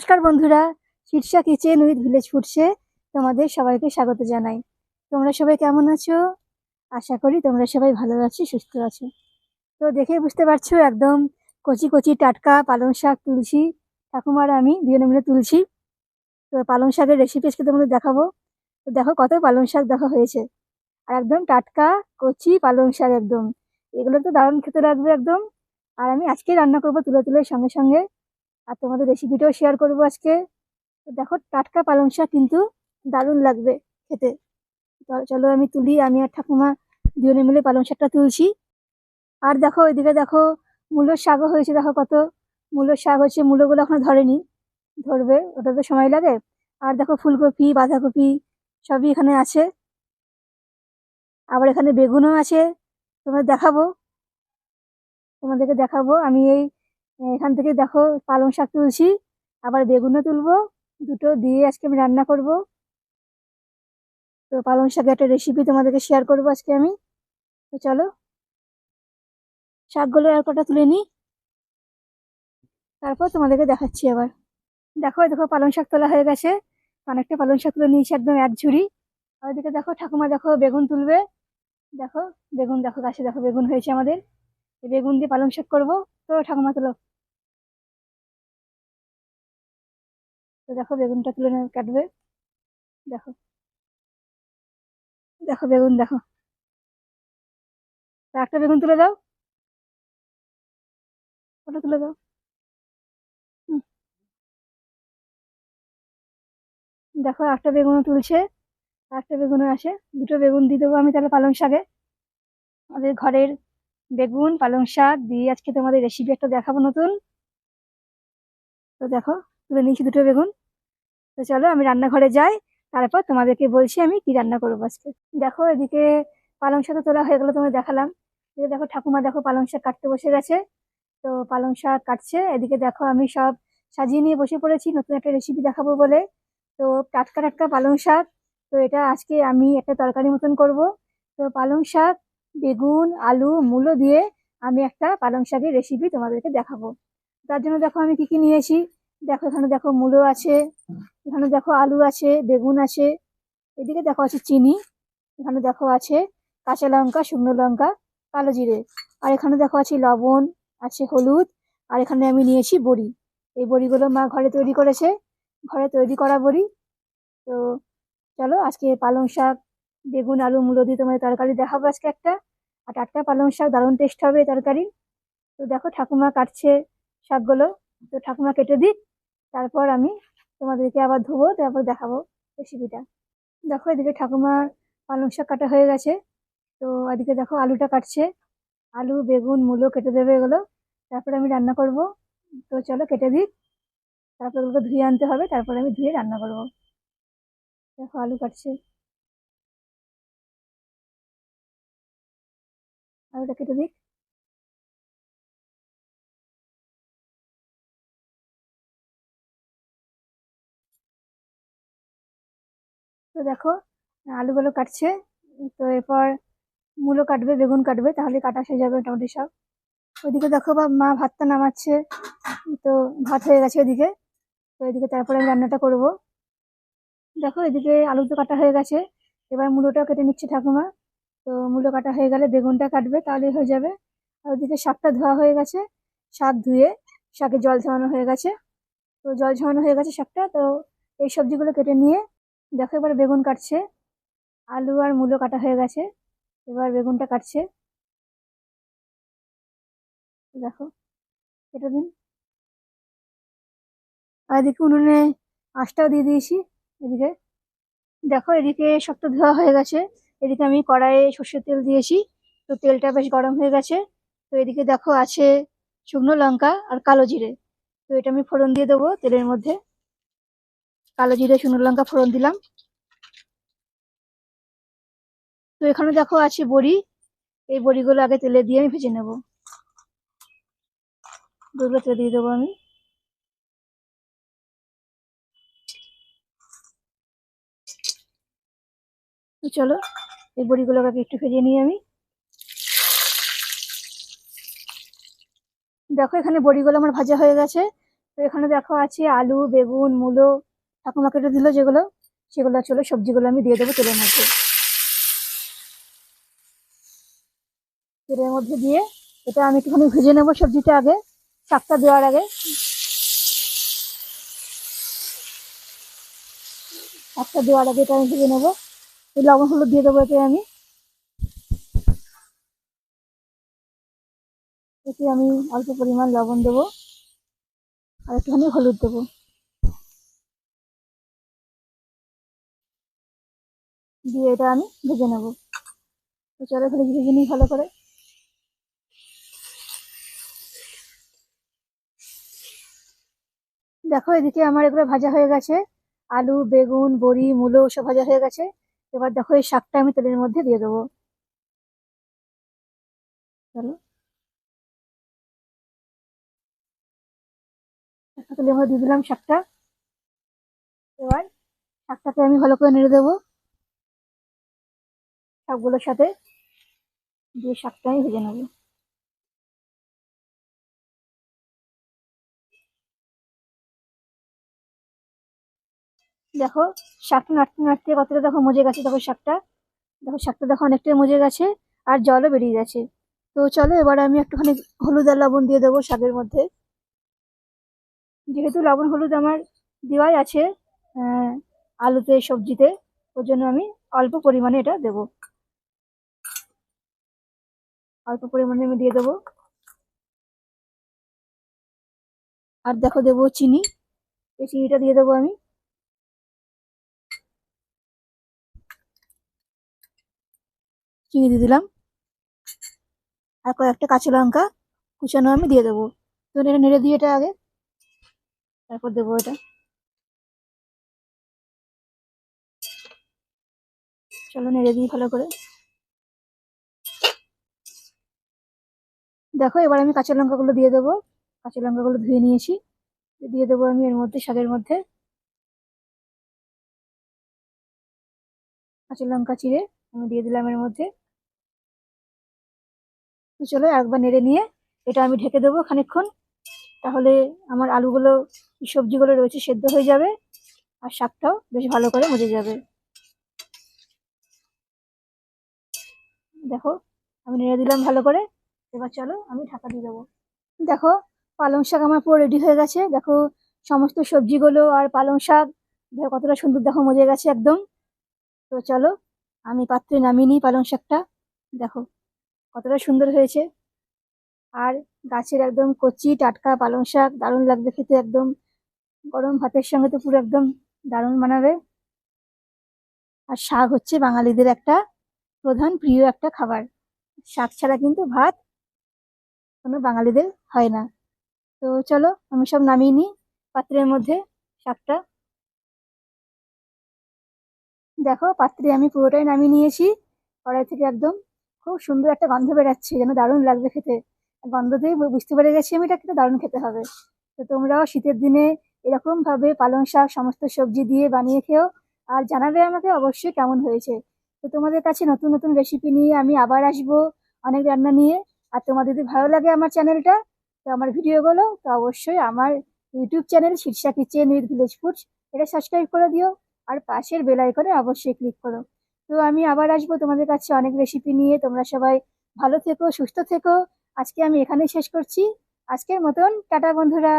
নমস্কার বন্ধুরা, Shirsha kitchen with village ফুডসে তোমাদের সবাইকে স্বাগত জানাই। তোমরা সবাই কেমন আছো? আশা করি তোমরা সবাই ভালো আছো, সুস্থ আছো। তো দেখে বুঝতে পারছ, একদম কচি কচি টাটকা পালং শাক তুলছি, ঠাকুমার আমি, দুজনে মিলে তুলছি। তো পালং শাকের রেসিপি আজকে তোমাদের দেখাবো। তো দেখো কত পালং শাক দেখা হয়েছে। আর একদম টাটকা, কচি পালং শাক একদম। এগুলো তো দারুণ খেতে লাগবে একদম। আর আমি আজকে রান্না করব তুলে তুলে সঙ্গে সঙ্গে। আর তোমাদের রেসিপিটাও শেয়ার করব আজকে। দেখো, টাটকা পালং শাক কিন্তু দারুণ লাগবে খেতে। চলো আমি তুলি, আমি আর ঠাকুমা দুজনে মিলে পালং শাকটা তুলছি। আর দেখো, ওইদিকে দেখো, মূলোর শাকও হয়েছে, দেখো কত। মূলোর শাক হচ্ছে, মূলোগুলো এখনও ধরেনি। ধরবে, ওটা তো সময় লাগে। আর দেখো, ফুলকপি, বাঁধাকপি, সবই এখানে আছে। আবার এখানে বেগুনও আছে। তোমাদের দেখাবো। তোমাদেরকে দেখাবো, আমি এই এখান থেকে দেখো পালং শাক তুলছি, আবার বেগুনও তুলবো, দুটো দিয়ে আজকে আমি রান্না করব। তো পালং শাকের একটা রেসিপি তোমাদেরকে শেয়ার করব আজকে আমি। তো চলো, শাকগুলো আর কটা তুলে নিই। তারপর তোমাদেরকে দেখাচ্ছি আবার। দেখো দেখো পালং শাক তোলা হয়ে গেছে। অনেকটা পালং শাক তুলে নিয়েছি একদম এক ঝুড়ি। আর ওইদিকে দেখো ঠাকুমা, দেখো বেগুন তুলবে। দেখো, বেগুন দেখো, গাছে দেখো বেগুন হয়েছে আমাদের। বেগুন দিয়ে পালং শাক করব। তো ঠাকুমা তুলো। তো দেখো বেগুনটা তুলে নেবে, কাটবে। দেখো। দেখো বেগুন, দেখো। একটা বেগুন তুলে দাও। ওটা তুলে দাও। দেখো একটা বেগুনও তুলছে একটা বেগুনও আসে। দুটো বেগুন দিয়ে দেবো আমি তাহলে পালং শাকে। আমাদের ঘরের বেগুন, পালং শাক দিয়ে আজকে তোমাদের রেসিপি একটা দেখাবো নতুন। তো দেখো, তুলে নিয়েছি দুটো বেগুন। তো চলো আমি রান্নাঘরে যাই। তারপর তোমাদেরকে বলছি আমি কি রান্না করব আজকে। দেখো এদিকে পালং শাক তোলা হয়ে গেলো তোমায় দেখালাম। এদিকে দেখো ঠাকুমা দেখো পালং শাক কাটতে বসে গেছে। তো পালং শাক কাটছে। এদিকে দেখো আমি সব সাজিয়ে নিয়ে বসে পড়েছি। নতুন একটা রেসিপি দেখাবো বলে। তো টাটকা টাটকা পালং শাক। তো এটা আজকে আমি একটা তরকারি মতন করব। তো পালং শাক, বেগুন, আলু, মূলো দিয়ে আমি একটা পালং শাকের রেসিপি তোমাদেরকে দেখাবো। তার জন্য দেখো আমি কি কি নিয়েছি। দেখো, এখানে দেখো মূলো আছে, এখানে দেখো আলু আছে, বেগুন আছে, এদিকে দেখো আছে চিনি, এখানে দেখো আছে কাঁচা লঙ্কা, শুকনো লঙ্কা, কালো জিরে, আর এখানে দেখো আছে লবণ, আছে হলুদ, আর এখানে আমি নিয়েছি বড়ি। এই বড়িগুলো মা ঘরে তৈরি করেছে, ঘরে তৈরি করা বড়ি। তো চলো, আজকে পালং শাক, বেগুন, আলু, মূলো দিয়ে তোমাদের তরকারি দেখাবো আজকে একটা। আর টাটকা পালং শাক দারুণ টেস্ট হবে তরকারি। তো দেখো, ঠাকুমা কাটছে শাকগুলো। তো ঠাকুমা কেটে দিক তারপর আমি তোমাদেরকে আবার ধোবো, তারপর দেখাবো রেসিপিটা দেখো, এদিকে ঠাকুমার পালং শাক কাটা হয়ে গেছে। তো এদিকে দেখো, আলুটা কাটছে। আলু, বেগুন, মূলো কেটে দেবে এগুলো। তারপরে আমি রান্না করব। তো চলো কেটে দিই। তারপর ওগুলো ধুয়ে আনতে হবে। তারপরে আমি ধুয়ে রান্না করব। দেখো, আলু কাটছে। আলুটা কেটে দিই তো দেখো আলুগুলো কাটছে। তো এরপর মূলো কাটবে, বেগুন কাটবে, তাহলে কাটা হয়ে যাবে মোটামুটি সব। ওইদিকে দেখো বা মা ভাতটা নামাচ্ছে। তো ভাত হয়ে গেছে ওইদিকে তো এদিকে তারপরে আমি রান্নাটা করব। দেখো, এদিকে আলু তো কাটা হয়ে গেছে। এবার মূলোটাও কেটে নিচ্ছে ঠাকুমা। তো মূলো কাটা হয়ে গেলে বেগুনটা কাটবে, তাহলে হয়ে যাবে। আর ওইদিকে শাকটা ধোয়া হয়ে গেছে। শাক ধুয়ে শাকে জল ঝরানো হয়ে গেছে। তো জল ঝরানো হয়ে গেছে শাকটা। তো এই সবজিগুলো কেটে নিয়ে দেখো এবার বেগুন কাটছে। আলু আর মূলো কাটা হয়ে গেছে। এবার বেগুনটা কাটছে। দেখো, কেটে দিন আর এদিকে উনুনে আঁশটাও দিয়ে দিয়েছি। এদিকে দেখো, এদিকে সব তো ধোয়া হয়ে গেছে। এদিকে আমি কড়াইয়ে সর্ষের তেল দিয়েছি। তো তেলটা বেশ গরম হয়ে গেছে। তো এদিকে দেখো, আছে শুকনো লঙ্কা আর কালো জিরে। তো এটা আমি ফোড়ন দিয়ে দেবো তেলের মধ্যে। কালো জিরে, শুকনো লঙ্কা ফোড়ন দিলাম। তো এখানে দেখো আছে বড়ি। এই বড়িগুলো আগে তেলে দিয়ে আমি ভেজে নেব। বড়িগুলো তেলে দিয়ে দেবো আমি। চলো, এই বড়িগুলোকে আগে একটু ভেজে নিই আমি। দেখো এখানে বড়িগুলো আমার ভাজা হয়ে গেছে। তো এখানে দেখো আছে আলু, বেগুন, মূলো ঠাকুমা কেটে দিল যেগুলো, সেগুলো চলো, সবজিগুলো আমি দিয়ে দেবো তেলের মধ্যে। তেলের মধ্যে দিয়ে এটা আমি একটুখানি ভেজে নেব সবজিটা আগে, শাকটা দেওয়ার আগে। শাকটা দেওয়ার আগে এটা আমি ভেজে নেব। এই লবণ হলুদ দিয়ে দেবো এতে আমি। এতে আমি অল্প পরিমাণ লবণ দেবো। আর একটুখানি হলুদ দেবো। দিয়ে এটা আমি ভেজে নেব। তো চলো এখানে ভেজে নিই ভালো করে। দেখো এদিকে আমার এগুলো ভাজা হয়ে গেছে। আলু, বেগুন, বড়ি, মূলো সব ভাজা হয়ে গেছে। এবার দেখো এই শাকটা আমি তেলের মধ্যে দিয়ে দেবো। চলো। তেলের মধ্যে দিয়ে দিলাম শাকটা। এবার শাকটাকে আমি ভালো করে নেড়ে দেবো। সবগুলোর সাথে দিয়ে শাকটা আমি ভেজে নেব। দেখো শাকটা নাড়তে নাড়তে কতটা দেখো মজে গেছে, দেখো শাকটা। দেখো শাকটা দেখো অনেকটাই মজে গেছে আর জলও বেরিয়ে গেছে। তো চলো এবার আমি একটুখানি হলুদ আর লবণ দিয়ে দেবো শাকের মধ্যে। যেহেতু লবণ হলুদ আমার দেওয়াই আছে আলুতে সবজিতে, ওর জন্য আমি অল্প পরিমাণে এটা দেবো। অল্প পরিমাণে আমি দিয়ে দেবো। আর দেখো দেবো চিনি। এই চিনিটা দিয়ে দেবো আমি। চিনি দিয়ে দিলাম। আর কয়েকটা কাঁচা লঙ্কা কুচানো আমি দিয়ে দেবো। তো এটা নেড়ে দিয়ে এটা আগে। তারপর দেবো এটা। চলো নেড়ে দিই ভালো করে। দেখো, এবার আমি কাঁচা লঙ্কাগুলো দিয়ে দেবো। কাঁচা লঙ্কাগুলো ধুয়ে নিয়েছি। দিয়ে দেবো আমি এর মধ্যে শাকের মধ্যে কাঁচা লঙ্কা চিড়ে। আমি দিয়ে দিলাম এর মধ্যে। চলো একবার নেড়ে নিয়ে এটা আমি ঢেকে দেবো খানিকক্ষণ। তাহলে আমার আলুগুলো, সবজিগুলো রয়েছে, সেদ্ধ হয়ে যাবে আর শাকটাও বেশ ভালো করে মজে যাবে। দেখো, আমি নেড়ে দিলাম ভালো করে। এবার চলো আমি ঢাকা দিয়ে দেবো। দেখো, পালং শাক আমার পুরো রেডি হয়ে গেছে। দেখো, সমস্ত সবজিগুলো আর পালং শাক কতটা সুন্দর, দেখো মজে গেছে একদম। তো চলো, আমি পাত্রে নামিয়ে নিই পালং শাকটা। দেখো, কতটা সুন্দর হয়েছে। আর গাছের একদম কচি, টাটকা পালং শাক, দারুণ লাগবে খেতে একদম। গরম ভাতের সঙ্গে তো পুরো একদম দারুণ বানাবে। আর শাক হচ্ছে বাঙালিদের একটা প্রধান প্রিয় একটা খাবার। শাক ছাড়া কিন্তু ভাত কোনো বাঙালিদের হয় না। তো চলো, আমি সব নামিয়ে নিই পাত্রের মধ্যে শাকটা। দেখো, পাত্রে আমি পুরোটাই নামিয়ে নিয়েছি। কড়াই থেকে একদম খুব সুন্দর একটা গন্ধ বেরাচ্ছে, যেন দারুণ লাগবে খেতে। গন্ধ দিয়ে বুঝতে পেরে গেছি আমি এটা খেতে দারুণ খেতে হবে। তো তোমরাও শীতের দিনে এরকমভাবে পালং শাক, সমস্ত সবজি দিয়ে বানিয়ে খেও আর জানাবে আমাকে অবশ্যই কেমন হয়েছে। তো তোমাদের কাছে নতুন নতুন রেসিপি নিয়ে আমি আবার আসব অনেক রান্না নিয়ে। আর তোমাদের যদি ভালো লাগে আমার চ্যানেলটা, তো আমার ভিডিওগুলো, তো অবশ্যই আমার YouTube channel Shirsha kitchen with village foods, এটা সাবস্ক্রাইব করে দিও আর পাশের বেল আইকনে অবশ্যই ক্লিক করো। তো আমি আবার আসব তোমাদের কাছে অনেক রেসিপি নিয়ে। তোমরা সবাই ভালো থেকো, সুস্থ থেকো। আজকে আমি এখানেই শেষ করছি। আজকের মতন, টাটা বন্ধুরা।